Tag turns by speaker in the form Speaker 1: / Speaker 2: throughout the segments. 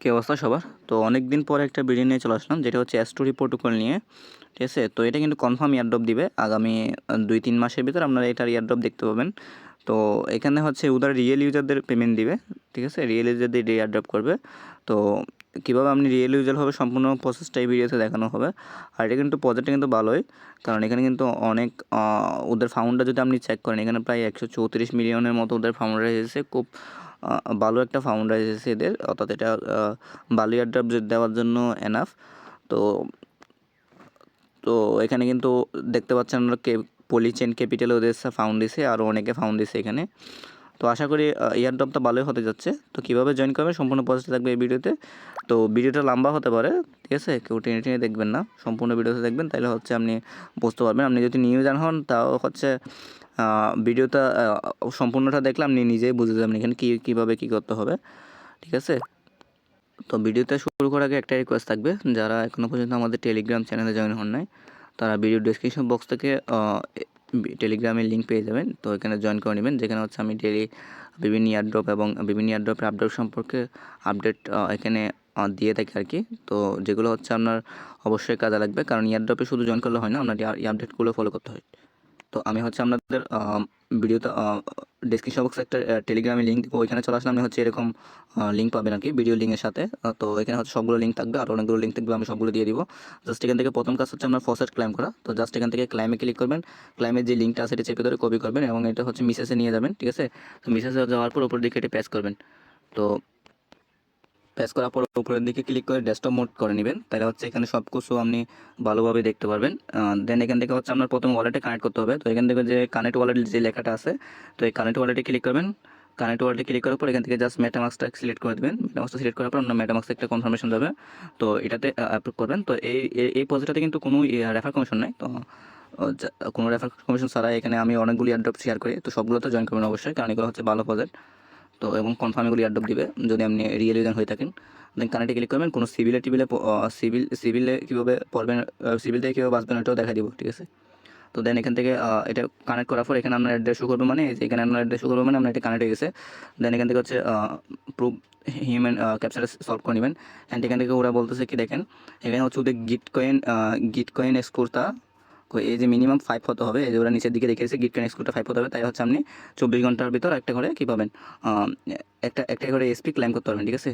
Speaker 1: কি অবস্থা সবার? তো অনেক দিন পরে একটা ভিডিও নিয়ে চলে আসলাম, যেটা হচ্ছে স্টোরি প্রোটোকল নিয়ে, ঠিক আছে? তো এটা কিন্তু কনফার্ম ইয়ারড্রপ দিবে আগামী দুই তিন মাসের ভিতর আপনারা এটার ইয়ারড্রপ দেখতে পাবেন। তো এখানে হচ্ছে উদার রিয়েল ইউজারদের পেমেন্ট দিবে, ঠিক আছে? রিয়েল ইউজারদের ইয়ারড্রপ করবে। তো কীভাবে আপনি রিয়েল ইউজার হবে সম্পূর্ণ প্রসেসটা এই ভিডিওতে দেখানো হবে। আর এটা কিন্তু প্রজেক্টটা কিন্তু ভালোই, কারণ এখানে কিন্তু অনেক ওদের ফাউন্ডার যদি আপনি চেক করেন, এখানে প্রায় একশো চৌত্রিশ মিলিয়নের মতো ওদের ফাউন্ডার এসেছে। খুব ভালো একটা ফাউন্ডার এসেছে এদের অর্থাৎ এটা আহ, ভালো ইয়ারড্রপ দেওয়ার জন্য এনাফ তো তো এখানে কিন্তু দেখতে পাচ্ছেন আমরা কে পলিচেন ক্যাপিটাল ওদের ফাউন্ড দিছে আরও অনেকে ফাউন্ড দিছে এখানে। তো আশা করি ইয়ারড্রপটা ভালোই হতে যাচ্ছে। তো কীভাবে জয়েন করবেন সম্পূর্ণ প্রসেস থাকবে এই ভিডিওতে। তো ভিডিওটা লম্বা হতে পারে ঠিক আছে? কেউ টেনে টেনে দেখবেন না। সম্পূর্ণ ভিডিওতে দেখবেন তাহলে হচ্ছে আপনি বুঝতে পারবেন। আপনি যদি নিউ জান হন তাও হচ্ছে ভিডিওটা সম্পূর্ণটা দেখলে আপনি নিজেই বুঝে যাবেন এখানে কী, কীভাবে কী করতে হবে, ঠিক আছে? তো ভিডিওতে শুরু করার আগে একটা রিকোয়েস্ট থাকবে, যারা এখনও পর্যন্ত আমাদের টেলিগ্রাম চ্যানেলে জয়েন হন নাই, তারা ভিডিও ডিসক্রিপশন বক্স থেকে টেলিগ্রামের লিঙ্ক পেয়ে যাবেন, তো এখানে জয়েন করে নেবেন, যেখানে হচ্ছে আমি ডেলি বিভিন্ন ইয়ারড্রপ এবং বিভিন্ন ইয়ারড্রপের আপডেট সম্পর্কে আপডেট এখানে দিয়ে থাকি আর কি। তো যেগুলো হচ্ছে আপনার অবশ্যই কাজে লাগবে, কারণ ইয়ারড্রপে শুধু জয়েন করলে হয় না, আপনার এই আপডেটগুলো ফলো করতে হয়। তো আমি হচ্ছে আপনাদের ভিডিওতে ডিসক্রিপশন বক্সে একটা টেলিগ্রামে লিঙ্ক দিব। ওইখানে চলে আসলে আপনি হচ্ছে এরকম লিঙ্ক পাবেন আর কি ভিডিও লিঙ্কের সাথে। তো এখানে হচ্ছে সবগুলো লিঙ্ক থাকবে আর অনেকগুলো লিঙ্ক থাকবে আমি সবগুলো দিয়ে দিব। জাস্ট এখান থেকে প্রথম কাজ হচ্ছে আপনার ফসেট ক্লাইম করা। তো জাস্ট এখান থেকে ক্লাইমে ক্লিক করবেন। ক্লাইমের যে লিঙ্কটা আছে, এটা চেপে ধরে কপি করবেন এবং এটা হচ্ছে মিসেসে নিয়ে যাবেন, ঠিক আছে? তো মিসেসে যাওয়ার পর উপর দিকে এটা প্যাচ করবেন। তো প্রেস করার পর উপরের দিকে ক্লিক করে ডেস্কটপ মোড করে নেবেন। তাহলে হচ্ছে এখানে সব কিছু আপনি ভালোভাবে দেখতে পারবেন। দেন এখান থেকে হচ্ছে আপনার প্রথম ওয়ালেটে কানেক্ট করতে হবে। তো এখান থেকে যে কানেক্ট ওয়ালেট যে লেখাটা আছে, তো এই কানেক্ট ওয়ালেটে ক্লিক করবেন। কানেক্ট ওয়ালেটে ক্লিক করার পর এখান থেকে জাস্ট মেটামাক্সটা সিলেক্ট করে দেবেন। মেটামাক্সটা সিলেক্ট করার পর আপনার মেটামাক্সে একটা কনফার্মেশন যাবে। তো এটাতে অ্যাপ্রুভ করবেন। তো এই, এই- প্রজেক্টটাতে কিন্তু কোনো রেফার কমিশন নাই। তো কোনো রেফার কমিশন ছাড়া এখানে আমি অনেকগুলি এয়ারড্রপ শেয়ার করি। তো সবগুলোতে জয়েন করবেন অবশ্যই। কারণ এগুলো হচ্ছে ভালো প্রজেক্ট তো এবং কনফার্ম এগুলো এয়ারড্রপ দিবে। যদি আপনি রিয়েল ইউজার হয়ে থাকেন দেন কানেক্টে ক্লিক করবেন, কোনো সিভিলে টিভিলে সিভিল সিভিলে কীভাবে পড়বেন সিভিল থেকে কীভাবে বাঁচবেন এটাও দেখা দিব, ঠিক আছে? তো দেন এখান থেকে এটা কানেক্ট করার পর এখানে আপনার অ্যাড্রেস শো করবে মানে এখানে আপনার অ্যাড্রেস শো করবে মানে আপনার এটা কানেক্ট হয়ে গেছে। দেন এখান থেকে হচ্ছে প্রুফ হিউম্যান ক্যাপচার সলভ করে নেবেন। অ্যান্ড এখান থেকে ওরা বলতেছে কি দেখেন, এখানে হচ্ছে ওদের গিট কয়েন গিট কয়েন স্কোরটা এই যে মিনিমাম ফাইভ হতে হবে, এই যে ওরা নিচের দিকে রেখেছে গিট কয়েন স্কোরটা ফাইভ হতে হবে, তাই হচ্ছে আপনি চব্বিশ ঘণ্টার ভিতর একটা করে কী পাবেন একটা একটা করে এসপি ক্লাইম করতে পারবেন, ঠিক আছে?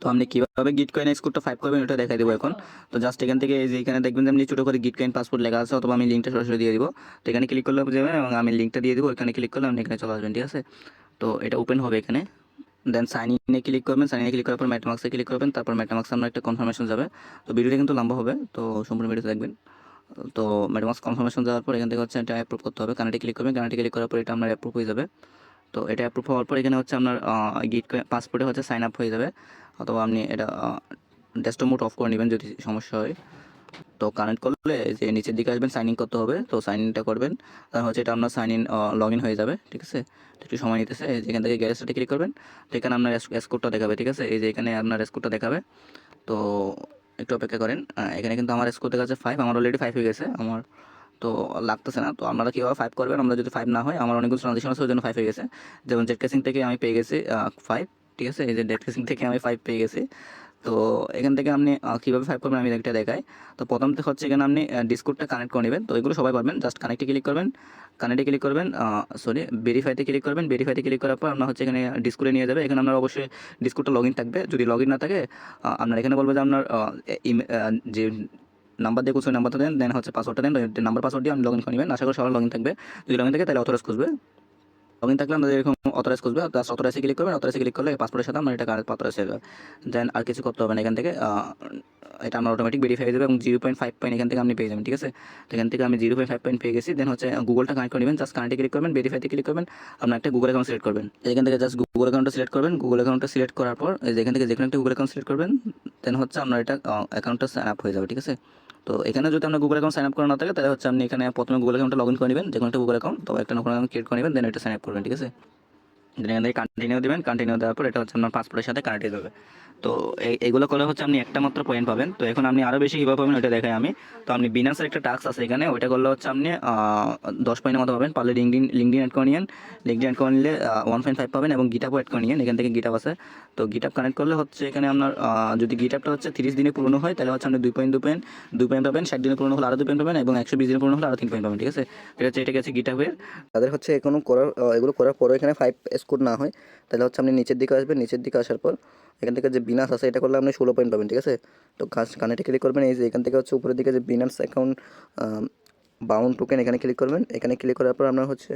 Speaker 1: তো আপনি কীভাবে গিট কয়েন স্কোরটা ফাইভ করবেন, ওটা দেখাই দেবো এখন। তো জাস্ট এখান থেকে যে এখানে দেখবেন যে আপনি ছোটো করে গিট কয়েন পাসপোর্ট লেখা আছে, অথবা আমি লিঙ্কটা সরাসরি দিয়ে দিব। তো এখানে ক্লিক করলে যাবেন এবং আমি লিঙ্কটা দিয়ে দিব এখানে ক্লিক করলে আপনি এখানে চলে আসবেন, ঠিক আছে? তো এটা ওপেন হবে এখানে। দেন সাইন ইনে ক্লিক করবেন সাইন ইনে ক্লিক করার পর ম্যাটামাক্সে ক্লিক করবেন, তারপর ম্যাটামাক্সে আপনার একটা কনফার্মেশন যাবে। তো ভিডিওটা কিন্তু লম্বা হবে, তো সম্পূর্ণ ভিডিও দেখবেন। তো ম্যাটামাক্স কনফার্মেশন দেওয়ার পর এখান থেকে হচ্ছে এটা অ্যাপ্রুভ করতে হবে। কানেক্টে ক্লিক করবেন কানেক্টে ক্লিক করার পর এটা আপনার অ্যাপ্রুভ হয়ে যাবে। তো এটা অ্যাপ্রুভ হওয়ার পর এখানে হচ্ছে আপনার গিট পাসপোর্টে হচ্ছে সাইন আপ হয়ে যাবে। অথবা আপনি এটা ডেস্কটপ মোড অফ করে নেবেন যদি সমস্যা হয়। তো কানেক্ট করলে যে নিচের দিকে আসবেন সাইন ইন করতে হবে। তো সাইন ইনটা করবেন। তারপর হচ্ছে এটা আপনার সাইন ইন লগ ইন হয়ে যাবে, ঠিক আছে? একটু সময় নিতেছে। এই যে এখান থেকে গ্যারেজটাতে ক্লিক করবেন। তো এখানে আপনার স্কোরটা দেখাবে, ঠিক আছে? এই যে এখানে আপনার স্কোরটা দেখাবে। তো একটু অপেক্ষা করেন। এখানে কিন্তু আমার স্কোর দেখা যাচ্ছে ফাইভ আমার অলরেডি ফাইভ হয়ে গেছে, আমার তো লাগতেছে না। তো আপনারা কীভাবে ফাইভ করবেন? আমরা যদি ফাইভ না হয়, আমার অনেকগুলো ট্রানজেকশন আছে, ওই জন্য ফাইভ হয়ে গেছে। যেমন জেড কেসিং থেকে আমি পেয়ে গেছি ফাইভ ঠিক আছে? এই যে ডেট কেসিং থেকে আমি ফাইভ পেয়ে গেছি। তো এখান থেকে আপনি কীভাবে ফাইভ করবেন আমি একটা দেখাই। তো প্রথম হচ্ছে এখানে আপনি ডিসকোডটা কানেক্ট করে নেবেন। তো এগুলো সবাই পারবেন। জাস্ট কানেক্টে ক্লিক করবেন। কানেক্টে ক্লিক করবেন সরি ভেরিফাইতে ক্লিক করবেন ভেরিফাইতে ক্লিক করার পর আপনার হচ্ছে এখানে ডিসকোডে নিয়ে যাবে। এখানে আপনার অবশ্যই ডিসকোডটা লগ থাকবে। যদি লগ না থাকে আপনার এখানে বলবে যে আপনার যে নাম্বার দিয়ে কিছু নাম্বারটা দেন দেন হচ্ছে পাসওয়ার্ডটা দেন নাম্বার পাসওয়ার্ড দিয়ে আপনি লগ ইন করে নেবেন। আশা করি সবার লগ ইন থাকবে। যদি লগ ইন থাকে, তাহলে অথরাইজ খুঁজবে। লগ ইন থাকলে আমাদের এরকম অথরাইজ খুঁজবে জাস্ট অথরাইজে ক্লিক করবেন অথরাইজে ক্লিক করলে পাসপোর্টের সাথে আমার এটা কারেন্ট অথরাইজ হয়ে যাবে। দেন আর কিছু করতে হবে না এখান থেকে এটা আমার অটোমেটিক ভেরিফাই হয়ে যাবে এবং জিরো পয়েন্ট ফাইভ পয়েন্ট এখান থেকে আপনি পেয়ে যাবেন, ঠিক আছে? তো এখান থেকে আমি জিরো পয়েন্ট ফাইভ পয়েন্ট পেয়ে গেছি দেন হচ্ছে গুগলটা কানেক্ট করে নেবেন জাস্ট কানেক্টে ক্লিক করবেন ভেরিফাইতে ক্লিক করবেন, আপনার একটা গুগল অ্যাকাউন্ট সিলেক্ট করবেন। এখান থেকে জাস্ট গুগল অ্যাকাউন্টটা সিলেক্ট করবেন গুগল অ্যাকাউন্টটা সিলেক্ট করার পর এখান থেকে যে কোনো একটা গুগল অ্যাকাউন্ট সিলেক্ট করবেন দেন হচ্ছে আপনার এটা অ্যাকাউন্টটা সাইন আপ হয়ে যাবে, ঠিক আছে? তো এখানে যদি আপনার গুগল অ্যাকাউন্ট সাইন আপ করা না থাকে, তাহলে হচ্ছে আপনি এখানে প্রথমে গুগল অ্যাকাউন্টটা লগ ইন করে নেবেন। যে কোনো একটা গুগল অ্যাকাউন্ট তবে একটা নতুন অ্যাকাউন্ট ক্রিয়েট করে নেবেন দেন এটা সাইন আপ করবেন, ঠিক আছে? এখান থেকে কন্টিনিউ দেবেন কন্টিনিউ দেওয়ার পর এটা হচ্ছে আপনার পাসপোর্টের সাথে কানেক্ট হয়ে যাবে। তো এই- এগুলো করলে হচ্ছে আপনি একটা মাত্র পয়েন্ট পাবেন। তো এখন আপনি আরও বেশি কীভাবে পাবেন ওটা দেখাই আমি। তো আপনি বিনাসের একটা টাস্ক আছে এখানে, ওইটা করলে হচ্ছে আপনি দশ পয়েন্টের মতো পাবেন। পারলে লিঙ্কডিন লিঙ্কডিন অ্যাড করে নিন লিঙ্কডিন অ্যাড করে নিলে ওয়ান পয়েন্ট ফাইভ পাবেন এবং গিটাপও অ্যাড করে নিন এখান থেকে গিটাপ আছে। তো গিটাপ কানেক্ট করলে হচ্ছে এখানে আপনার যদি গিটাপটা হচ্ছে তিরিশ দিনে পূর্ণ হয়, তাহলে হচ্ছে আপনি দুই পয়েন্ট দু পয়েন্ট দুই পয়েন্ট পাবেন। ষাট দিনে পূর্ণ হলে আরও দুই পয়েন্ট পাবেন এবং একশো বিশ দিনে পূর্ণ হলে আরও তিন পয়েন্ট পাবেন, ঠিক আছে? এটা হচ্ছে, এটা গেছে গিটাপের তাদের হচ্ছে এখনও করার এগুলো করার পরও এখানে ফাইভ স্কোর না হয়, তাহলে হচ্ছে আপনি নিচের দিকে আসবেন, নিচের দিকে আসার পর এখান থেকে যে বিনাস আছে, এটা করলে আপনি ষোলো পয়েন্ট পাবেন, ঠিক আছে? তো কানেক্টে ক্লিক করবেন, এই যে এখান থেকে হচ্ছে উপরের দিকে যে বিনাস অ্যাকাউন্ট বাউন্ড টোকেন এখানে ক্লিক করবেন, এখানে ক্লিক করার পর আপনার হচ্ছে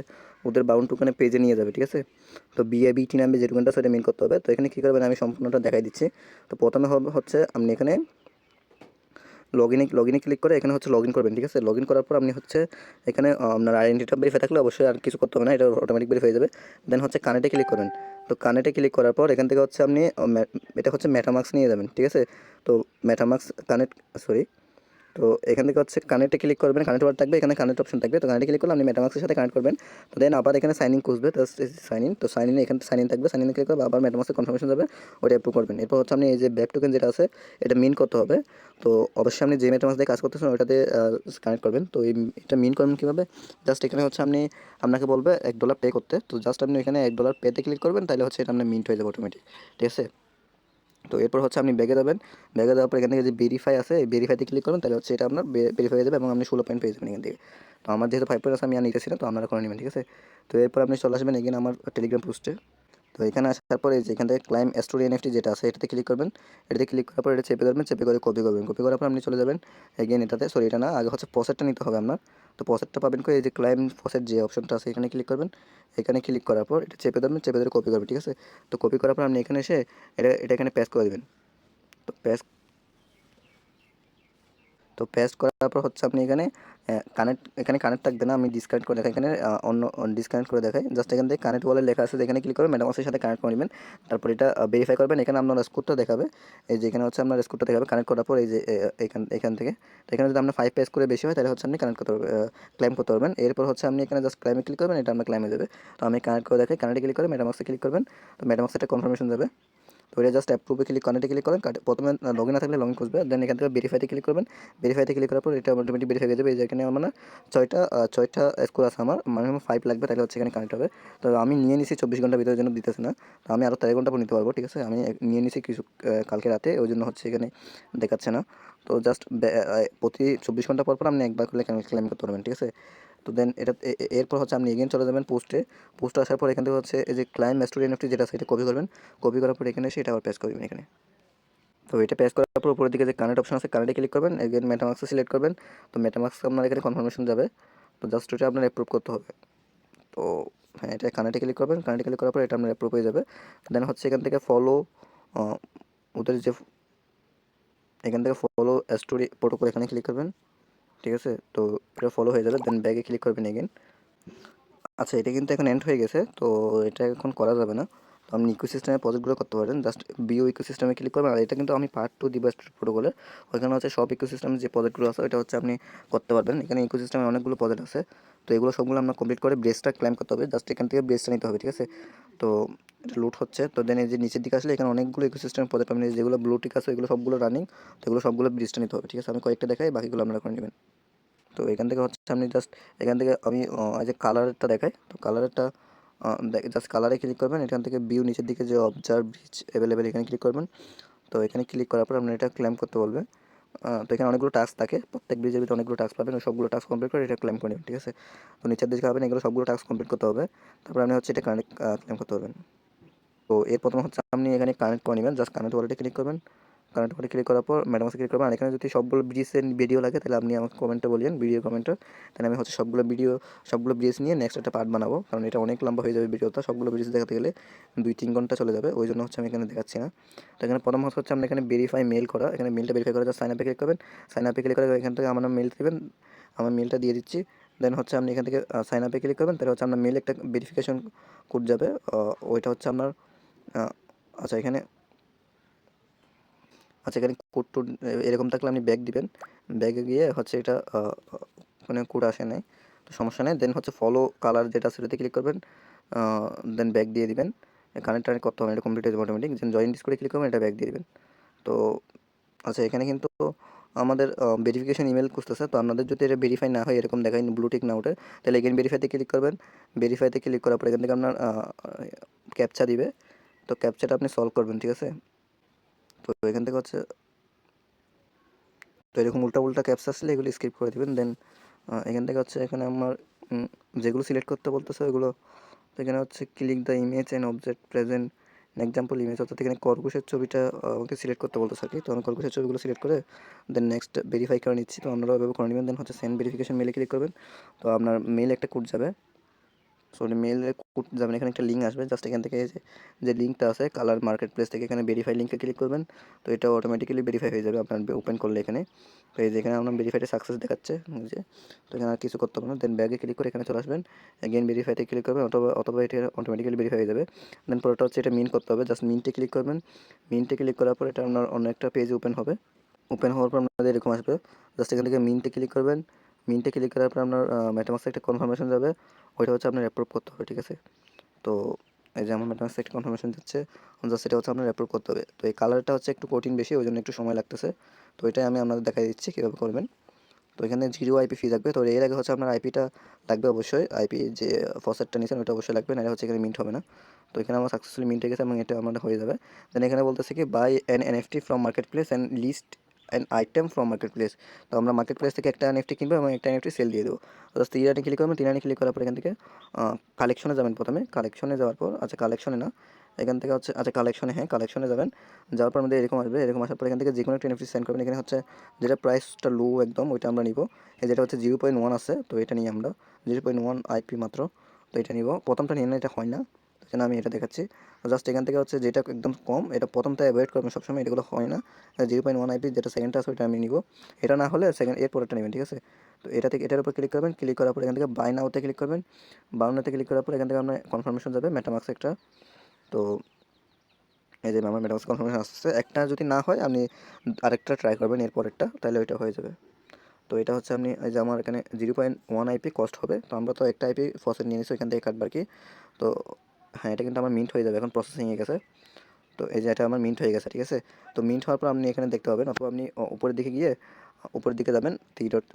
Speaker 1: ওদের বাউন্ড টোকেনের পেজে নিয়ে যাবে, ঠিক আছে? তো বিআইবিটি নামে যে টোকেনটা সেটা মেন করতে হবে। তো এখানে কী করবেন, আমি সম্পূর্ণটা দেখাই দিচ্ছি। তো প্রথমে হচ্ছে আপনি এখানে লগ ইনে লগ ইনে ক্লিক করে এখানে হচ্ছে লগ ইন করবেন, ঠিক আছে? লগ ইন করার পর আপনি হচ্ছে এখানে আপনার আইডেন্টিটা ভেরিফাই থাকলে অবশ্যই আর কিছু করতে হবে না, এটা অটোমেটিক ভেরিফাই হয়ে যাবে। দেন হচ্ছে কানেটে ক্লিক করবেন। তো কানেটে ক্লিক করার পর এখান থেকে হচ্ছে আপনি এটা হচ্ছে মেটামার্কস নিয়ে যাবেন, ঠিক আছে? তো মেটামার্কস কানেক্ট সরি তো এখান থেকে হচ্ছে কানেক্টে ক্লিক করবেন কানেক্ট ওয়ার্ড থাকবে, এখানে কানেক্ট অপশন থাকবে। তো কানেক্টে ক্লিক করলে আপনি মেটামার্কসের সাথে কানেক্ট করবেন। তো দেন আবার এখানে সাইন ইন খুঁজবে, তো সাইন ইন তো সাইন ইন এখানে সাইন ইন থাকবে সাইন ইন ক্লিক করবে, আবার মেটামার্কসের কনফার্মেশন যাবে, ওটা অ্যাপ্রুভ করবেন। এরপর হচ্ছে আপনি এই যে ব্যাক টোকেন যেটা আছে, এটা মিন করতে হবে। তো অবশ্যই আপনি যে মেটামার্কস দিয়ে কাজ করতেছেন ওটাতে কানেক্ট করবেন। তো এই, এটা মিন করবেন কীভাবে? জাস্ট এখানে হচ্ছে আপনি, আপনাকে বলবে এক ডলার পে করতে। তো জাস্ট আপনি এখানে এক ডলার পেতে ক্লিক করবেন তাহলে হচ্ছে এটা আপনার মিন্ট হয়ে যাবে অটোমেটিক ঠিক আছে? তো এরপর হচ্ছে আপনি ব্যাগে দেবেন ব্যাগে দেওয়ার পর এখান থেকে যে ভেরিফাই আছে, এই ভেরিফাইতে ক্লিক করবেন তাহলে হচ্ছে এটা আপনার ভেরিফাই হয়ে যাবে এবং আপনি ষোলো পয়েন্ট পেয়ে যাবেন এখান থেকে। তো আমার যেহেতু ফাইভ পয়েন্ট আছে, আমি আর নিতেছি না, তো আপনারা করে নেবেন, ঠিক আছে? তো এরপর আপনি চলে আসবেন এগেন আমার টেলিগ্রাম পোস্টে তো এখানে আসার পরে যে এখান থেকে ক্লাইম স্টোরি এনএফটি যেটা আছে, এটাতে ক্লিক করবেন। এটাতে ক্লিক করার পর এটা চেপে ধরবেন, চেপে করে কপি করবেন। কপি করার পর আপনি চলে যাবেন। এগেন এটাতে সরি এটা না, আগে হচ্ছে পসেটটা নিতে হবে আপনার। তো পসেটটা পাবেন এই যে ক্লাইম পসেট যে অপশনটা আছে, এখানে ক্লিক করবেন। এখানে ক্লিক করার পর এটা চেপে ধরবেন, চেপে ধরে কপি করবেন, ঠিক আছে? তো কপি করার পর আপনি এখানে এসে এটা এটা এখানে প্যাস করে দেবেন। তো প্যাস তো পেস্ট করার পর হচ্ছে আপনি এখানে কানেক্ট এখানে কানেক্ট থাকবে না, আমি ডিসকানেক্ট করে দেখাই। এখানে অন্য ডিসকানেক্ট করে দেখাই। জাস্ট এখান থেকে কানেক্ট বলে লেখা আছে এখানে ক্লিক করবেন ম্যাডামের সাথে কানেক্ট করে নেবেন। তারপর এটা ভেরিফাই করবেন। এখানে আপনার স্কুটটা দেখাবে। এই যে এখানে হচ্ছে আপনার স্কুটটা দেখাবে। কানেক্ট করার পর এই যে এখান এখান থেকে। তো এখানে যদি আপনার ফাইভ পেজ করে বেশি হয়, তাহলে হচ্ছে আপনি কানেক্ট করতে পারবেন ক্লাইম করতে পারবেন। এরপর হচ্ছে আপনি এখানে জাস্ট ক্লাইমে ক্লিক করবেন, এটা আপনার ক্লাইমে যাবে। তো আমি কানেক্ট করে দেখাই। কানেক্টে ক্লিক করে ম্যাডামাক্সে ক্লিক করবেন। তো ম্যাডামাক্সে একটা কনফার্মেশন যাবে। তো এটা জাস্ট অ্যাপ্রুভে ক্লিক কানেক্টে ক্লিক করেন প্রথমে লগ না থাকলে লগ ইন খুঁজবে দেন এখান থেকে ভেরিফাইতে ক্লিক করবেন। ভেরিফাইতে ক্লিক করার পর এটা অটোমেটিক ভেরিফাই হয়ে যাবে। এই এখানে আমার ছয়টা ছয়টা স্কোর আছে আমার মানে ফাইভ লাগবে, তাহলে হচ্ছে এখানে কানেক্ট হবে। তো আমি নিয়ে নিছি চব্বিশ ঘণ্টার ভিতরে জন্য দিতেছে না। তো আমি আরও তেরো ঘণ্টা পর নিতে পারব, ঠিক আছে? আমি নিয়ে নিছি কিছু কালকে রাতে, ওই জন্য হচ্ছে এখানে দেখাচ্ছে না। তো জাস্ট প্রতি চব্বিশ ঘণ্টা পর পর আপনি একবার করলে ক্লেম করতে পারবেন, ঠিক আছে? তো দেন এটা এরপর হচ্ছে আপনি এগেন চলে যাবেন পোস্টে পোস্টে আসার পর এখান থেকে হচ্ছে এই যে ক্লাইম স্টুডেন্ট এফটি যেটা এটা কপি করবেন। কপি করার পর এখানে এসে এটা আবার পেস্ট করবেন এখানে। তো এটা পেস্ট করার পর উপরের দিকে যে কানেক্ট অপশন আছে কানেক্টে ক্লিক করবেন। এগেন মেটামাক্সে সিলেক্ট করবেন। তো মেটামাক্স আপনার এখানে কনফার্মেশন যাবে। তো জাস্ট ওটা আপনার অ্যাপ্রুভ করতে হবে। তো হ্যাঁ এটা কানেক্টে ক্লিক করবেন। কানেক্টে ক্লিক করার পর এটা আপনার অ্যাপ্রুভ হয়ে যাবে। দেন হচ্ছে এখান থেকে ফলো ওদের যে, এখান থেকে ফলো স্টোরি প্রোটোকল এখানে ক্লিক করবেন। ঠিক আছে? তো এটা ফলো হয়ে যাবে দেন ব্যাগে ক্লিক করবেন এগেন আচ্ছা এটা কিন্তু এখন এন্ড হয়ে গেছে, তো এটা এখন করা যাবে না। তো আপনি ইকোসিস্টেমে প্রজেক্টগুলো করতে পারেন। জাস্ট বিও ইকোসিস্টেমে ক্লিক করবেন। আর এটা কিন্তু আমি পার্ট টু দিব প্রোটোকলের ওইখানে হচ্ছে সব ইকোসিস্টেমের যে প্রজেক্টগুলো আছে, ওইটা হচ্ছে আপনি করতে পারবেন। এখানে ইকোসিস্টেমে অনেকগুলো প্রজেক্ট আছে। তো এগুলো সবগুলো আমরা কমপ্লিট করে ব্রেসটা ক্লাইম করতে হবে। জাস্ট এখান থেকে ব্রেসটা নিতে হবে, ঠিক আছে? তো এটা লুট হচ্ছে। তো দেন এই যে নিচের দিকে আসলে এখানে অনেকগুলো ইকোসিস্টেমের প্রজেক্ট আপনি যেগুলো ব্লু টিক আছে এগুলো সবগুলো রানিং তো এগুলো সবগুলো ব্রিজটা নিতে হবে, ঠিক আছে? আমি কয়েকটা দেখাই, বাকিগুলো আপনারা করে নেবেন। তো এখান থেকে হচ্ছে আপনি জাস্ট এখান থেকে আমি যে কালারটা দেখাই। তো কালারটা জাস্ট কালারে ক্লিক করবেন, এখান থেকে ভিউ নিচের দিকে যে অবজার্ভ ব্রিজ অ্যাভেলেবেল এখানে ক্লিক করবেন। তো এখানে ক্লিক করার পর আপনি এটা ক্লেম করতে বলবে। তো এখানে অনেকগুলো টাস্ক থাকে, প্রত্যেক ব্রিজের ভিতরে অনেকগুলো টাস্ক পাবেন সবগুলো টাস্ক কমপ্লিট করে এটা ক্লেম করে নেবেন, ঠিক আছে? তো নিচের দিকে পাবেন, এগুলো সবগুলো টাস্ক কমপ্লিট করতে হবে। তারপর আপনি হচ্ছে এটা কানেক্ট ক্লেম করতে পারবেন। তো এর প্রথম হচ্ছে আপনি এখানে কানেক্ট করে নেবেন জাস্ট কানেক্ট ওয়ালেটে ক্লিক করবেন। কানেক্ট ওয়ালেটে ক্লিক করার পর ম্যাডাম ক্লিক করবেন আর এখানে যদি সবগুলো ব্রিজের ভিডিও লাগে, তাহলে আপনি আমাকে কমেন্টে বলিয়েন ভিডিও কমেন্টে তাহলে আমি হচ্ছে সবগুলো ভিডিও সবগুলো ব্রিজ নিয়ে নেক্সট একটা পার্ট বানাবো। কারণ এটা অনেক লম্বা হয়ে যাবে ভিডিওটা সবগুলো ব্রিজ দেখাতে গেলে দুই তিন ঘণ্টা চলে যাবে। ওই জন্য হচ্ছে আমি এখানে দেখাচ্ছি না। তো এখানে প্রথম হচ্ছে আপনি এখানে ভেরিফাই মেল করা। এখানে মেলটা ভেরিফাই করে সাইন আপে ক্লিক করবেন। সাইন আপে ক্লিক করে এখান থেকে আমার মেল দেবেন। আমার মেলটা দিয়ে দিচ্ছি। দেন হচ্ছে আপনি এখান থেকে সাইন আপে ক্লিক করবেন। তাহলে হচ্ছে আপনার মেল একটা ভেরিফিকেশন কোড যাবে। ওইটা হচ্ছে আপনার আচ্ছা এখানে আচ্ছা এখানে কোড টোড এরকম থাকলে আপনি ব্যাগ দিবেন। ব্যাগে গিয়ে হচ্ছে এটা মানে কোড আসে নাই, তো সমস্যা নেই। দেন হচ্ছে ফলো কালার যেটা সেটাতে ক্লিক করবেন
Speaker 2: দেন ব্যাগ দিয়ে দিবেন। কানেক্ট টানেক্ট করতে হবে এটা কমপ্লিট হয়ে অটোমেটিক দেন জয়েন ডিসকোডে ক্লিক করবেন, এটা ব্যাগ দিয়ে দিবেন। তো আচ্ছা এখানে কিন্তু আমাদের ভেরিফিকেশন ইমেল খুঁজতেছে। তো আপনাদের যদি এটা ভেরিফাই না হয়, এরকম দেখায় ব্লুটিক না ওঠে, তাহলে এগেন ভেরিফাইতে ক্লিক করবেন। ভেরিফাইতে ক্লিক করার পর এখান থেকে আপনার ক্যাপচা দিবে। তো ক্যাপচাটা আপনি সলভ করবেন, ঠিক আছে? তো এখান থেকে হচ্ছে, তো এরকম উল্টা উল্টা ক্যাপচা আসলে এগুলো স্কিপ করে দেবেন। দেন এখান থেকে হচ্ছে এখানে আমার যেগুলো সিলেক্ট করতে বলতেছে ওগুলো তো এখানে হচ্ছে click the image and object present example image অর্থাৎ এখানে খরগোশের ছবিটা আমাকে সিলেক্ট করতে বলতেছে আর কি। তো আমি খরগোশের ছবিগুলো সিলেক্ট করে দেন নেক্সট ভেরিফাই করে নিচ্ছি। তো আপনারা ওইভাবে করে নেবেন দেন হচ্ছে সেন্ড ভেরিফিকেশন মেলে ক্লিক করবেন। তো আপনার মেল একটা কোড যাবে। সরি মেলে যাবেন এখানে একটা লিঙ্ক আসবে জাস্ট এখান থেকে যে লিঙ্কটা আছে কালার মার্কেট প্লেস থেকে এখানে ভেরিফাই লিঙ্কে ক্লিক করবেন, তো এটা অটোমেটিক্যালি ভেরিফাই হয়ে যাবে আপনার ওপেন করলে এখানে। তো এই যে এখানে আপনার ভেরিফাইটা সাকসেস দেখাচ্ছে যে, তো এখানে আর কিছু করতে হবে না দেন ব্যাগে ক্লিক করে এখানে চলে আসবেন এগেন ভেরিফাইতে ক্লিক করবেন, অথবা অথবা এটা অটোমেটিক্যালি ভেরিফাই হয়ে যাবে। দেন পরেরটা হচ্ছে এটা মিন করতে হবে জাস্ট মিনটে ক্লিক করবেন মিনটে ক্লিক করার পর এটা আপনার অন্য একটা পেজ ওপেন হবে ওপেন হওয়ার পর আপনাদের এরকম আসবে জাস্ট এখান থেকে মিনটে ক্লিক করবেন মিনটে ক্লিক করার পর আপনার ম্যাটামাক্সে একটা কনফার্মেশন যাবে। ওইটা হচ্ছে আপনার অ্যাপ্রুভ করতে হবে, ঠিক আছে? তো এই যে আমার ম্যাটামাক্সে একটা কনফার্মেশন যাচ্ছে জাস্ট এটা হচ্ছে আপনার অ্যাপ্রুভ করতে হবে। তো এই কালারটা হচ্ছে একটু কঠিন বেশি, ওই জন্য একটু সময় লাগতেছে। তো এটাই আমি আপনাদের দেখাই দিচ্ছি কীভাবে করবেন। তো এখানে জিরো আইপি ফি লাগবে তো এর আগে হচ্ছে আপনার আইপিটা লাগবে অবশ্যই। আইপি যে ফসেটটা নিয়েছেন ওটা অবশ্যই লাগবে না হচ্ছে এখানে মিন্ট হবে না। তো এখানে আমার সাকসেসফুলি মিন্ট হয়ে গেছে এবং এটা আমাদের হয়ে যাবে। দেন এখানে বলতেছে কি buy an NFT from marketplace and list an item from marketplace তো আমরা মার্কেট প্লেস থেকে একটা এনএফটি কিনবো এবং একটা এনএফটি সেল দিয়ে দেবো। জাস্ট তিরানি ক্লিক করবেন তিরানি ক্লিক করার পর এখান থেকে কালেকশনে যাবেন প্রথমে। কালেকশনে যাওয়ার পর আচ্ছা কালেকশনে না। এখান থেকে হচ্ছে আচ্ছা কালেকশনে হ্যাঁ কালেকশনে যাবেন। যাওয়ার পর আমাদের এরকম আসবে, এরকম আসার পর এখান থেকে যে কোনো একটা এনএফটি সেন্ড করবেন। এখানে হচ্ছে, যেটা প্রাইসটা লো একদম, ওইটা আমরা নিব। এই যেটা হচ্ছে জিরো পয়েন্ট ওয়ান আছে, তো এটা নিই আমরা জিরো পয়েন্ট ওয়ান আইপি মাত্র, তো এটা নিব। প্রথমটা নিয়ে না এটা হয় না। জন্য আমি এটা দেখাচ্ছি। জাস্ট এখান থেকে হচ্ছে যেটা একদম কম, এটা প্রথমটা অ্যাভয়েড করবেন সবসময় এটাগুলো হয় না। জিরো পয়েন্ট ওয়ান আইপি যেটা সেকেন্ডটা আছে ওইটা আমি নিব। এটা না হলে সেকেন্ড এর পরেরটা নেবেন, ঠিক আছে? তো এটা থেকে, এটার উপর ক্লিক করবেন ক্লিক করার পর এখান থেকে বাই নাওতে ক্লিক করবেন। বাই নাওতে ক্লিক করার পর এখান থেকে আপনার কনফার্মেশন যাবে মেটামাক্স একটা। তো এই যে আমার মেটামাক্স কনফার্মেশন আসছে একটা যদি না হয়, আপনি আরেকটা ট্রাই করবেন এর পরেরটা তাহলে ওইটা হয়ে যাবে। তো এটা হচ্ছে আপনি, এই যে আমার এখানে zero point one IP cost হবে। তো আমরা তো একটা আইপি ফসেট নিয়ে নিচ্ছি ওইখান থেকে কাটবার কি। তো হ্যাঁ এটা কিন্তু আমার মিন্ট হয়ে যাবে। এখন প্রসেসিংয়ে গেছে। তো এই যে এটা আমার মিন্ট হয়ে গেছে, ঠিক আছে? তো মিন্ট হওয়ার পর আপনি এখানে দেখতে পাবেন, অথবা আপনি উপরের দিকে গিয়ে, উপরের দিকে যাবেন থ্রি ডট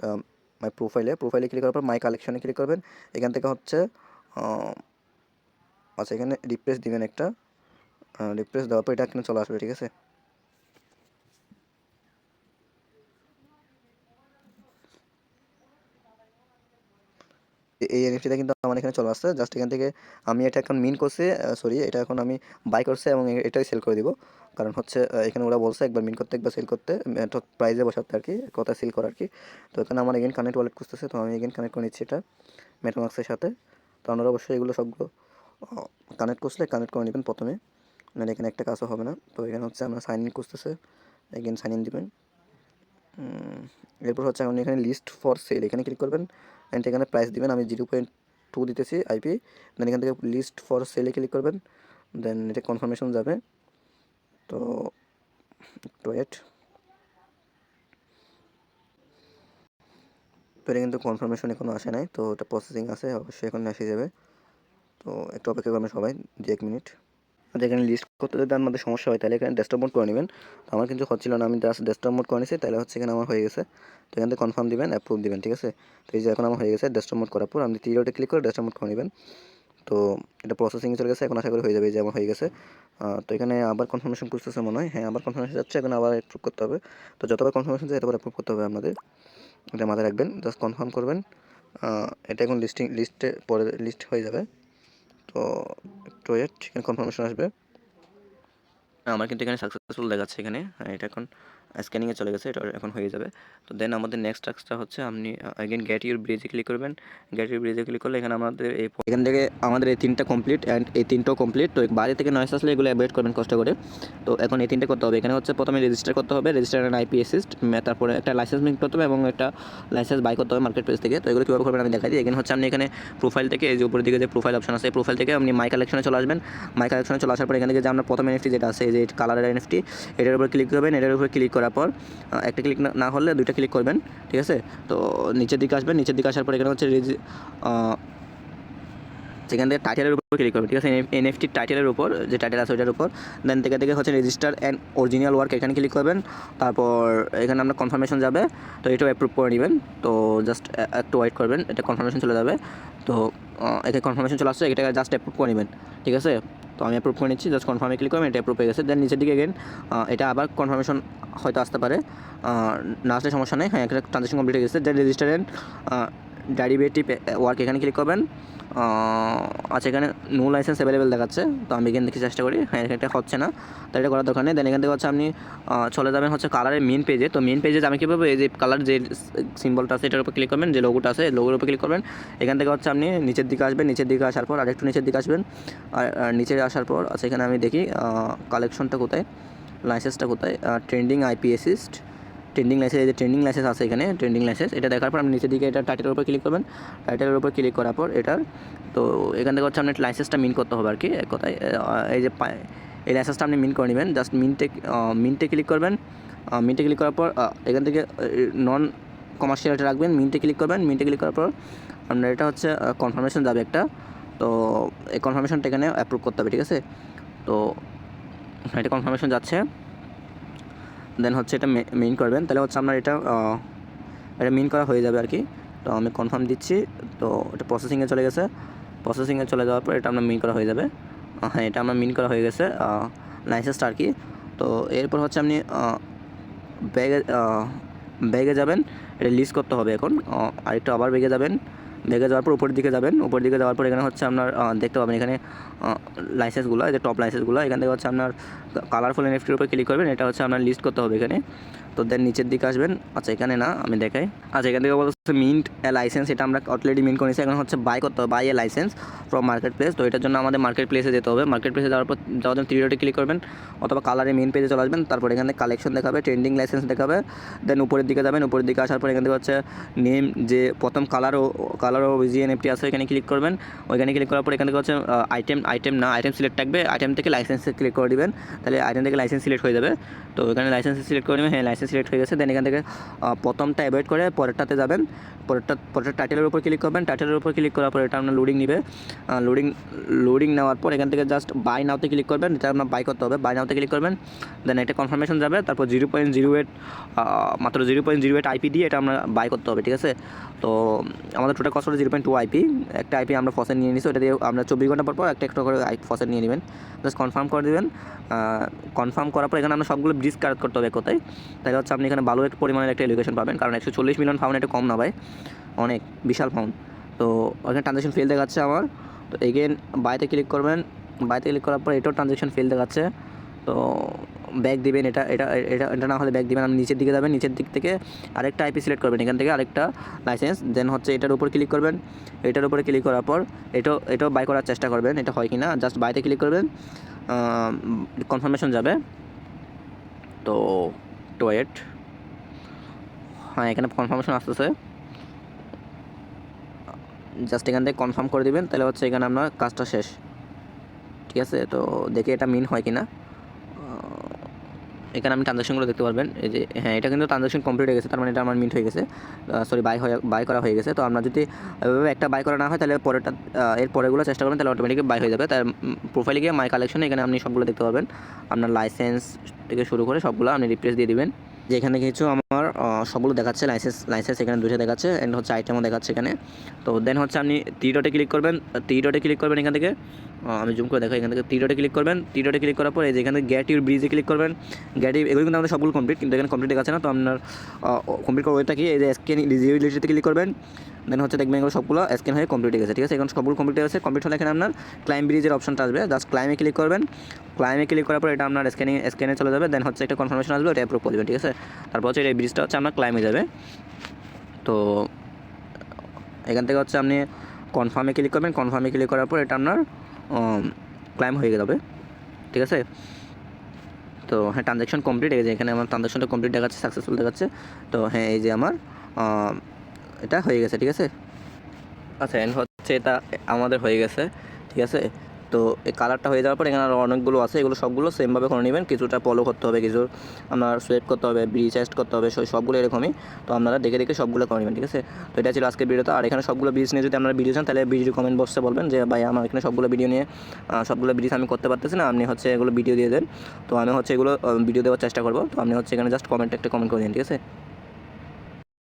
Speaker 2: মাই প্রোফাইলে প্রোফাইলে ক্লিক করার পর মাই কালেকশনে ক্লিক করবেন। এখান থেকে হচ্ছে আচ্ছা এখানে রিপ্রেস দিবেন একটা। রিপ্রেস দেওয়ার পর এটা এখানে চলে আসবে, ঠিক আছে? এই এনএফটিটা কিন্তু আমার এখানে চলে আসছে। জাস্ট এখান থেকে আমি এটা এখন মিন করছি সরি এটা এখন আমি বাই করছি এবং এটাই সেল করে দিব। কারণ হচ্ছে এখানে ওরা বলছে একবার মিন করতে, একবার সেল করতে প্রাইজে বসাতে আর কি কথা সেল করার আর কি? তো এখানে আমার এগেন কানেক্ট ওয়ালেট খুঁজতেছে, তো আমি এগেন কানেক্ট করে নিচ্ছি এটা মেটামাক্সের সাথে। তো আপনারা অবশ্যই এগুলো সবগুলো কানেক্ট করলে কানেক্ট করে নেবেন প্রথমে। নাহলে এখানে একটা কাজও হবে না। তো এখানে হচ্ছে আমরা সাইন ইন খুঁজতেছে এগেন সাইন ইন দিবেন। এরপর হচ্ছে আপনি এখানে লিস্ট ফর সেল এখানে ক্লিক করবেন। অ্যান্ড এখানে প্রাইস দিবেন। আমি জিরো পয়েন্ট টু দিতেছি আইপি দেন এখান থেকে লিস্ট ফর সেলে ক্লিক করবেন। দেন এটা কনফার্মেশন যাবে। তো, একটু ওয়েট কিন্তু কনফার্মেশন এখনও আসে নাই। তো এটা প্রসেসিং আছে, অবশ্যই এখন এসে যাবে। তো একটু অপেক্ষা করবেন সবাই দু এক মিনিট আর এখানে লিস্ট করতে যদি আমাদের সমস্যা হয়, তাহলে এখানে ডেস্কটপ মোড করে নেবেন। তো আমার কিন্তু হচ্ছিল না, আমি জাস্ট ডেস্কটপ মোড করে নিয়েছি তাহলে হচ্ছে এখানে আমার হয়ে গেছে। তো এখান কনফার্ম দিবেন অ্যাপ্রুভ দিবেন, ঠিক আছে? তো এই যে এখন আমার হয়ে গেছে ডেস্কটপ মোড করার পর আপনি তিরোটে ক্লিক করে ডেস্কটপ মোড করে নেবেন। তো এটা প্রসেসিংয়ে চলে গেছে, এখন আশা করি হয়ে যাবে যে আমার হয়ে গেছে। তো এখানে আবার কনফার্মেশন করতেছে মনে হয়। হ্যাঁ আবার কনফার্মেশন যাচ্ছে, এখন আবার অ্যাপ্রুভ করতে হবে। তো যতবার কনফার্মেশন যায় এতবার অ্যাপ্রুভ করতে হবে আপনাদের। এটা মাথায় রাখবেন জাস্ট কনফার্ম করবেন। এটা এখন লিস্টিং লিস্টে পরে লিস্ট হয়ে যাবে। তো একটু ওয়েট এখানে কনফার্মেশন আসবে। আমার কিন্তু এখানে সাকসেসফুল দেখাচ্ছে এখানে হ্যাঁ, এটা এখন স্ক্যানিংয়ে চলে গেছে, এটা এখন হয়ে যাবে। তো দেন আমাদের নেক্সট টাস্কটা হচ্ছে আপনি অ্যাগেন গেট ইউর ব্রিজে ক্লিক করবেন। গেট ইউর ব্রিজে ক্লিক করলে এখানে আমাদের এই এখান থেকে আমাদের এই তিনটা কমপ্লিট অ্যান্ড এই তিনটাও কমপ্লিট তো বাড়ি থেকে নয়েস আসলে এগুলো অ্যাভয়েড করবেন কষ্ট করে। তো এখন এই তিনটে করতে হবে। এখানে হচ্ছে প্রথমে রেজিস্টার করতে হবে। রেজিস্টার অ্যান্ড আইপি অ্যাসিস্ট তারপরে একটা লাইসেন্স লিঙ্ক করতে হবে এবং একটা লাইসেন্স বাই করতে হবে মার্কেট প্লেস থেকে। তো এগুলো কীভাবে করবেন আমি দেখাই দিই। এখানে হচ্ছে আপনি এখানে প্রোফাইল থেকে, এই যে উপরের দিকে যে প্রোফাইল অপশন আছে প্রোফাইল থেকে আপনি মাই কালেকশনে চলে আসবেন। মাই কালেকশনে চলে আসার পর এখানে থেকে যে আপনার প্রথম এনএফটি যেটা আছে, এই যে কালারের এনএফটি এটার উপর ক্লিক করবেন। এটার উপর ক্লিক করার পর একটা ক্লিক না হলে দুইটা ক্লিক করবেন, ঠিক আছে? তো নিচের দিকে আসবেন, নিচের দিকে আসার পর এখানে হচ্ছে রেজি
Speaker 1: সেখান থেকে টাইটেলের উপর ক্লিক করবেন, ঠিক আছে? এন এনএফটি টাইটেলের উপর, যে টাইটেল আছে ওইটার উপর। দেন থেকে থেকে হচ্ছে রেজিস্টার অ্যান্ড অরিজিনাল ওয়ার্ক এখানে ক্লিক করবেন। তারপর এখানে আপনার কনফার্মেশন যাবে, তো এটাও অ্যাপ্রুভ করে নেবেন। তো জাস্ট একটু ওয়েট করবেন, এটা কনফার্মেশন চলে যাবে। তো এতে কনফার্মেশন চলে আসছে, এটাকে জাস্ট অ্যাপ্রুভ করে নেবেন, ঠিক আছে? আমি অ্যাপ্রুভ করে নিচ্ছি জাস্ট কনফার্মে ক্লিক করবেন এটা অ্যাপ্রুভ হয়ে গেছে। দেন নিচের দিকে গেন এটা আবার কনফার্মেশন হয়তো আসতে পারে। না আসলে সমস্যা নেই হ্যাঁ একটা ট্রানজেকশন কমপ্লিট হয়ে গেছে। Then register and derivative work এখানে ক্লিক করবেন। আচ্ছা এখানে নো লাইসেন্স অ্যাভেলেবেল দেখাচ্ছে। তো আমি এখান থেকে চেষ্টা করি। হ্যাঁ এটা হচ্ছে না। তো এটা করার দরকার নেই। দেন এখান থেকে হচ্ছে আপনি চলে যাবেন হচ্ছে কালারের মেন পেজে তো মেন পেজে আমি কীভাবে এই যে কালার যে সিম্বলটা আছে, এটার উপর ক্লিক করবেন। যে লোগোটা আছে লোগোর উপর ক্লিক করবেন। এখান থেকে হচ্ছে আপনি নিচের দিকে আসবেন। নিচের দিকে আসার পর আরেকটু নিচের দিকে আসবেন। আর আর নিচে আসার পর আচ্ছা এখানে আমি দেখি কালেকশনটা কোথায়? লাইসেন্সটা কোথায়? Trending IP assist trending licence এই যে ট্রেন্ডিং লাইসেন্স আছে এখানে ট্রেন্ডিং লাইসেন্স এটা দেখার পর আপনি নিচের দিকে এটা টাইটেলের উপর ক্লিক করবেন। টাইটেলের উপর ক্লিক করার পর এটার, তো এখান থেকে হচ্ছে আপনার লাইসেন্সটা মিন করতে হবে আর কি, এক কথায়। এই যে এই লাইসেন্সটা আপনি মিন করে নেবেন। জাস্ট মিনটে মিনটে ক্লিক করবেন। মিনটে ক্লিক করার পর এখান থেকে নন কমার্শিয়াল এটা রাখবেন মিনটে ক্লিক করবেন। মিনটে ক্লিক করার পর আপনার এটা হচ্ছে কনফার্মেশন যাবে একটা। তো এই কনফার্মেশনটা এখানে অ্যাপ্রুভ করতে হবে, ঠিক আছে? তো, এটা কনফার্মেশন যাচ্ছে। দেন হচ্ছে এটা মেইন করবেন। তাহলে হচ্ছে আপনার এটা এটা মেইন করা হয়ে যাবে আর কি তো আমি কনফার্ম দিচ্ছি। তো এটা প্রসেসিংয়ে চলে গেছে। প্রসেসিংয়ে চলে যাওয়ার পর এটা আপনার মেইন করা হয়ে যাবে। হ্যাঁ এটা আমার মেইন করা হয়ে গেছে। লাইসেন্সটা আর কি তো এরপর হচ্ছে আপনি ব্যাগে ব্যাগে যাবেন। এটা লিস্ট করতে হবে এখন। আরেকটু আবার ব্যাগে যাবেন। ব্যাগে যাওয়ার পর উপরের দিকে যাবেন। উপরের দিকে যাওয়ার পর এখানে হচ্ছে আপনার দেখতে পাবেন এখানে লাইসেন্সগুলো এই যে টপ লাইসেন্সগুলো এখান থেকে হচ্ছে আপনার কালারফুল এনএফটির উপর ক্লিক করবেন, এটা হচ্ছে আপনার লিস্ট করতে হবে এখানে। তো দেন নিচের দিকে আসবেন। আচ্ছা এখানে না, আমি দেখাই। আচ্ছা এখান থেকে বলছে মিন্ট লাইসেন্স এটা আমরা অলরেডি মিন্ট করেছি। এখন হচ্ছে বাই করতে হবে buy a licence from market place তো এটার জন্য আমাদের মার্কেট প্লেসে যেতে হবে। মার্কেট প্লেসে যাওয়ার পর যাওয়ার জন্য থ্রি ডটে ক্লিক করবেন, অথবা কালারে মেন পেজে চলে আসবেন। তারপর এখানে কালেকশন দেখাবে ট্রেন্ডিং লাইসেন্স দেখাবে দেন উপরের দিকে যাবেন, উপরের দিকে আসার পর এখান থেকে হচ্ছে নেম যে প্রথম কালার ও কালার ও জিএনএফটি আছে এখানে ক্লিক করবেন। ওইখানে ক্লিক করার পর এখান থেকে হচ্ছে আইটেম আইটেম না আইটেম সিলেক্ট থাকবে। আইটেম থেকে লাইসেন্সে ক্লিক করে দিবেন। তাহলে আইটেম থেকে লাইসেন্স সিলেক্ট হয়ে যাবে। তো এখানে লাইসেন্স সিলেক্ট করে নেবেন হ্যাঁ লাইসেন্স সিলেক্ট হয়ে গেছে। দেন এখান থেকে প্রথমটা অ্যাভয়েড করে পরেরটাতে যাবেন। পরেরটা পরেরটা টাইটেলের উপর ক্লিক করবেন। টাইটেলের উপর ক্লিক করার পর এটা আপনার লোডিং নেবে। লোডিং লোডিং নেওয়ার পর এখান থেকে জাস্ট বাই নাওতে ক্লিক করবেন। এটা আপনার বাই করতে হবে। বাই নাওতে ক্লিক করবেন। দেন একটা কনফার্মেশন যাবে। তারপর জিরো পয়েন্ট জিরো এইট মাত্র zero point zero eight IP দিয়ে এটা আপনার বাই করতে হবে, ঠিক আছে? তো আমাদের টোটাল কস্ট হলো জিরো পয়েন্ট টু আইপি একটা আইপি আমরা ফসেন নিয়ে নিচ্ছি ওটা দিয়ে আমরা চব্বিশ ঘণ্টা পর পর একটা একটা করে ফসেন নিয়ে নেবেন। জাস্ট কনফার্ম করে দেবেন কনফার্ম করার পর এখানে আমরা সবগুলো ব্রিজ কারেক্ট করতে হবে কোথায় তাহলে হচ্ছে আপনি এখানে ভালো একটা পরিমাণের একটা এডুকেশন পাবেন, কারণ একশো চল্লিশ মিলিয়ন ফাউন্ড এটা কম না ভাই, অনেক, বিশাল ফাউন্ড তো ওখানে ট্রানজ্যাকশন ফেল দেখাচ্ছে আমার। তো এগেন বাইতে ক্লিক করবেন বাইতে ক্লিক করার পর এটাও ট্রানজ্যাকশন ফেল দেখাচ্ছে। তো ব্যাগ দিবেন, এটা এটা এটা এটা না হলে ব্যাগ দিবেন। আপনি নিচের দিকে যাবেন, নিচের দিক থেকে আরেকটা আইপি সিলেক্ট করবেন। এখান থেকে আরেকটা লাইসেন্স দেন হচ্ছে এটার উপর ক্লিক করবেন। এটার উপরে ক্লিক করার পর এটাও এটাও বাই করার চেষ্টা করবেন, এটা হয় কি না জাস্ট বাইতে ক্লিক করবেন কনফার্মেশন যাবে। তো টোয়েট হ্যাঁ এখানে কনফার্মেশন আসতেছে। জাস্ট এখান থেকে কনফার্ম করে দিবেন। তাহলে হচ্ছে এখানে আপনার কাজটা শেষ। ঠিক আছে? তো দেখে এটা মিন হয় কি না এখানে আপনি ট্রানজাকশনগুলো দেখতে পারবেন। এই যে হ্যাঁ এটা কিন্তু ট্রানজাকশন কমপ্লিট হয়ে গেছে, তার মানে এটা আমার মিন্ট হয়ে গেছে। সরি বাই হয়ে বাই করা হয়ে গেছে। তো আমরা যদি এভাবে একটা বাই করা না হয়, তাহলে পরেরটা এর পরেগুলো চেষ্টা করবেন, তাহলে অটোমেটিক বাই হয়ে যাবে। তার প্রোফাইলে গিয়ে মাই কালেকশনে এখানে আপনি সবগুলো দেখতে পারবেন। আপনার লাইসেন্স থেকে শুরু করে সবগুলো আপনি রিপ্লেস দিয়ে দিবেন। যে এখানে কিছু আমার সবগুলো দেখাচ্ছে লাইসেন্স লাইসেন্স এখানে দুটো দেখাচ্ছে অ্যান্ড হচ্ছে আইটেমও দেখাচ্ছে এখানে। তো দেন হচ্ছে আপনি টি ডটে ক্লিক করবেন টি ডটে ক্লিক করবেন এখান থেকে। আমি জুম করে দেখাই এখান থেকে টি ডটে ক্লিক করবেন। টি ডটে ক্লিক করার পর এখানে গ্যাট ইউর ব্রিজে ক্লিক করবেন। গ্যাট এগুলো কিন্তু আমাদের সবগুলো কমপ্লিট কিন্তু এখানে কমপ্লিট আছে না, তো আপনার কমপ্লিট করার ওইটা কি? এই যে স্ক্যান ডিজিবিলিটিতে ক্লিক করবেন। দেন হচ্ছে দেখবেন এগুলো সবগুলো স্ক্যান হয়ে কমপ্লিট গেছে, ঠিক আছে? এখন সবগুলো কমপ্লিট হয়ে গেছে কমপ্লিট হলে এখানে আপনার ক্লাইম ব্রিজের অপশনটা আসবে। জাস্ট ক্লাইমে ক্লিক করবেন। ক্লাইমে ক্লিক করার পর এটা আপনার স্ক্যানিং স্ক্যানে চলে যাবে। দেন হচ্ছে একটা কনফার্মেশন আসবে, ওটা অ্যাপ্রুভ করে দেবেন ঠিক আছে? তারপর হচ্ছে এই ব্রিজটা হচ্ছে আপনার ক্লাইমে যাবে। তো এখান থেকে হচ্ছে আপনি কনফার্মে ক্লিক করবেন। কনফার্মে ক্লিক করার পর এটা আপনার ক্লাইম হয়ে যাবে ঠিক আছে? তো হ্যাঁ ট্রানজ্যাকশন কমপ্লিট হয়ে গেছে এখানে আমার ট্রানজ্যাকশনটা কমপ্লিট দেখাচ্ছে সাকসেসফুল দেখাচ্ছে। তো হ্যাঁ এই যে আমার এটা হয়ে গেছে, ঠিক আছে? আচ্ছা এন হচ্ছে এটা আমাদের হয়ে গেছে, ঠিক আছে? তো এই কালারটা হয়ে যাওয়ার পর এখানে আরও অনেকগুলো আছে, এগুলো সবগুলো সেমভাবে করে নেবেন। কিছুটা ফলো করতে হবে, কিছু আপনার সোয়েপ করতে হবে রিচার্জ করতে হবে, সব- সবগুলো এরকমই। তো আপনারা দেখে দেখে সবগুলো করে নেবেন, ঠিক আছে? তো এটা ছিল আজকের ভিডিওতে আর এখানে সবগুলো ব্রিজ নিয়ে যদি আপনারা ভিডিও চান, তাহলে ভিডিও কমেন্ট বক্সে বলবেন যে, ভাই, আমার এখানে সবগুলো ভিডিও নিয়ে সবগুলো ব্রিজ আমি করতে পারতেছি না। আপনি হচ্ছে এগুলো ভিডিও দিয়ে দেন। তো আমি হচ্ছে এগুলো ভিডিও দেওয়ার চেষ্টা করব। তো আপনি হচ্ছে এখানে জাস্ট কমেন্ট একটা কমেন্ট করে দিন, ঠিক আছে?